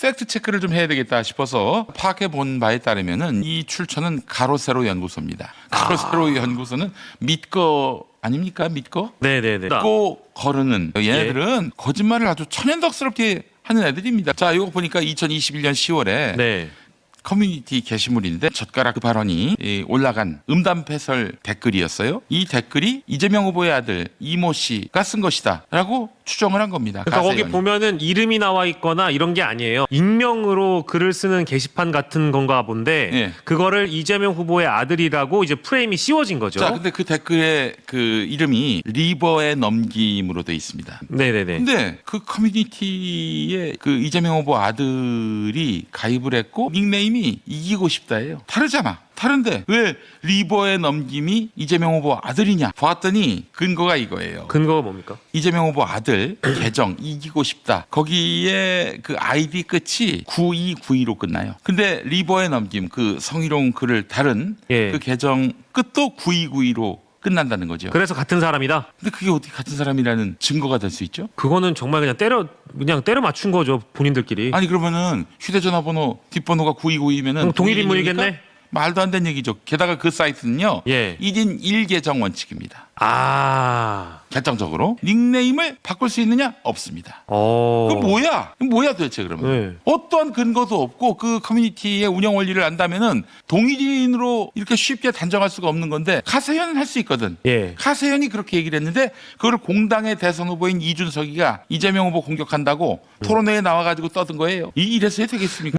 팩트 체크를 좀 해야 되겠다 싶어서 파악해 본 바에 따르면은 이 출처는 가로세로 연구소입니다. 가로세로 연구소는 믿거 아닙니까? 믿거? 네네네. 믿고 거르는 얘네들은 거짓말을 아주 천연덕스럽게 하는 애들입니다. 자, 이거 보니까 2021년 10월에 네. 커뮤니티 게시물인데 젓가락 그 발언이 이 올라간 음담패설 댓글이었어요. 이 댓글이 이재명 후보의 아들 이모 씨가 쓴 것이다라고 추정을 한 겁니다. 그러니까 거기 가세현이. 보면은 이름이 나와 있거나 이런 게 아니에요. 익명으로 글을 쓰는 게시판 같은 건가 본데 예. 그거를 이재명 후보의 아들이라고 이제 프레임이 씌워진 거죠. 자, 근데 그 댓글에 그 이름이 리버의 넘김으로 돼 있습니다. 네네네. 근데 그 커뮤니티에 그 이재명 후보 아들이 가입을 했고 닉네임 이 이기고 싶다예요. 다르잖아. 다른데 왜 리버의 넘김이 이재명 후보 아들이냐? 봤더니 근거가 이거예요. 근거가 뭡니까? 이재명 후보 아들 계정 이기고 싶다. 거기에 그 아이디 끝이 9292로 끝나요. 근데 리버의 넘김 그 성희롱 글을 다른 예. 그 계정 끝도 9292로 끝난다는 거죠. 그래서 같은 사람이다. 근데 그게 어떻게 같은 사람이라는 증거가 될 수 있죠? 그거는 정말 그냥 때려 그냥 때려 맞춘 거죠 본인들끼리. 아니 그러면은 휴대전화 번호 뒷번호가 9292면은 그럼 동일 인물이겠네? 말도 안 되는 얘기죠. 게다가 그 사이트는요. 예. 1인 1계정 원칙입니다. 아. 결정적으로 닉네임을 바꿀 수 있느냐? 없습니다. 어. 그 뭐야? 그럼 뭐야 도대체 그러면? 네. 어떠한 근거도 없고 그 커뮤니티의 운영 원리를 안다면은 동일인으로 이렇게 쉽게 단정할 수가 없는 건데 카세현은 할 수 있거든. 예. 카세현이 그렇게 얘기를 했는데 그걸 공당의 대선 후보인 이준석이가 이재명 후보 공격한다고 토론회에 나와가지고 떠든 거예요. 이 이래서 되겠습니까?